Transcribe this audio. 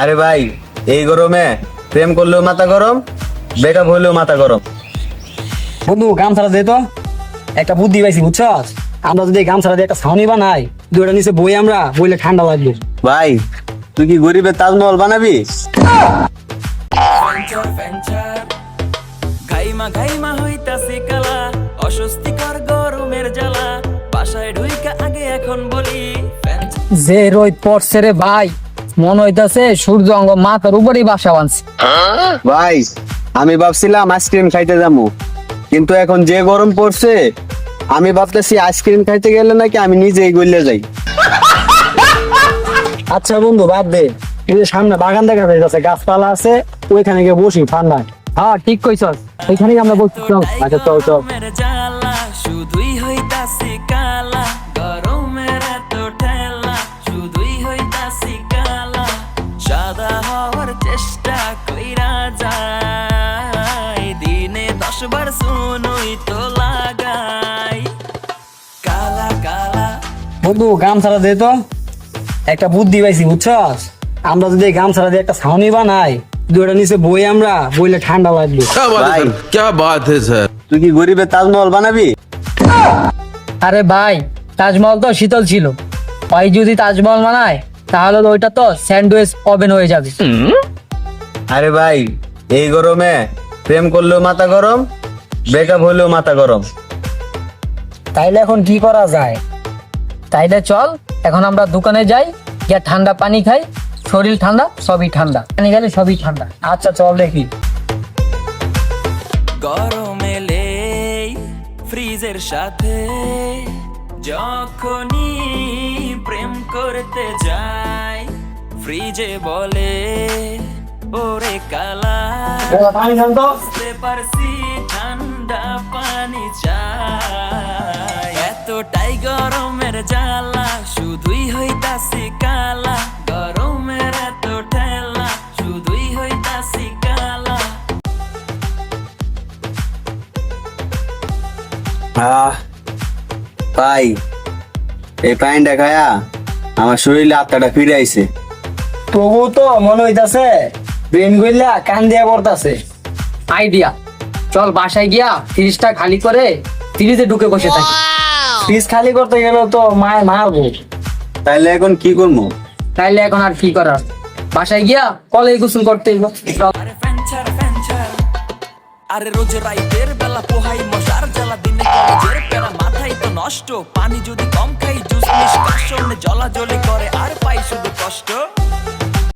আরে ভাই এই গরমে প্রেম করলেও মাথা গরম বেকআপ হইলেও মাথা গরম। বন্ধু গামছাড়া দে তো। একটা বুদ্ধি পাইছি বুঝছস? আমরা যদি এই গামছাড়া দিয়ে একটা ছাউনি বানাই দুইটা নিচে বই আমরা বইলে ঠান্ডা লাগবে। ভাই তুই কি গরিবের তাজমহল বানাবি? ঘাইমা ঘাইমা হইতাছে কালা অস্বস্তিকর গরমের জ্বালা। বাসায় ঢুইকা আগে এখন বলি যে রোদ পড়ছে রে ভাই মন হইতাছে সূর্য অঙ্গ মাথার উপরেই বাসা বাঁধছে। ভাই আমি ভাবছিলাম আইসক্রিম খাইতে যাব কিন্তু এখন যে গরম পড়ছে আমি ভাবতেছি আইসক্রিম খাইতে গেলে নাকি আমি নিজেই গলে যাই। আচ্ছা বন্ধু বাদ দে। এই যে সামনে বাগান দেখা যাচ্ছে গাছপালা আছে ওইখানে গিয়ে বসি ঠান্ডায়। হ্যাঁ ঠিক কইছস। ওইখানেই আমরা বলছি চল। আচ্ছা চল চল। শুধুই হইতাছে কালা। বন্ধু গামছাড়া দে তো একটা বুদ্ধি পাইছি বুঝছস আমরা যদি এই গামছাড়া দিয়ে একটা ছাউনি বানাই দুইটা নিচে বই আমরা বইলে ঠান্ডা লাগবে क्या बात है भाई। सर क्या बात है सर তুই কি গরিবের তাজমহল বানাবি আরে ভাই তাজমহল তো শীতল ছিল ওই যদি তাজমহল বানায় তাহলে তো ওইটা তো স্যান্ডউইচ ওভেন হয়ে যাবে আরে ভাই এই গরমে প্রেম করলেও মাথা গরম বেকআপ হইলেও মাথা গরম তাইলে এখন কি করা যায় তাইলে চল এখন আমরা দোকানে যাই গিয়ে ঠান্ডা পানি খাই শরীর ঠান্ডা সবই ঠান্ডা। পানি খেলে সবই ঠান্ডা। আচ্ছা চল দেখি। গরম এলেই ফ্রিজের সাথে যখনই প্রেম করতে যাই ফ্রিজে বলে ওরে কালা বুঝতে পারছি ঠান্ডা পানি চাই। এতটাই গরমের জ্বালা শুধুই হইতাছি কালা। গরমের এত ঠেলা শুধুই হইতাছি কালা। আহ ভাই এই পাইনটা খায়া আমার শরীরে আত্মাটা ফিরে আইছে। তবু তো মনে হইতাছে ব্রেন গইলা কান দিয়া পড়তাছে। আইডিয়া। চল বাসায় গিয়া ফ্রিজটা খালি করে ফ্রিজে ঢুকে বসে থাকি। ফ্রিজ খালি করতে গেলে তো মায়ের মারবো। তাইলে এখন কি করব তাইলে এখন আর কি করার? বাসায় গিয়া কলে গোসল করতে হইব। আরে রোজ রাইতের বেলা পোহাই মশার জ্বালা দিনে কলেজের পেরা মাথাই তো নষ্ট। পানি যদি কম খাই জুস নিষ্কাশন জলা জলি করে আর পাই শুধু কষ্ট।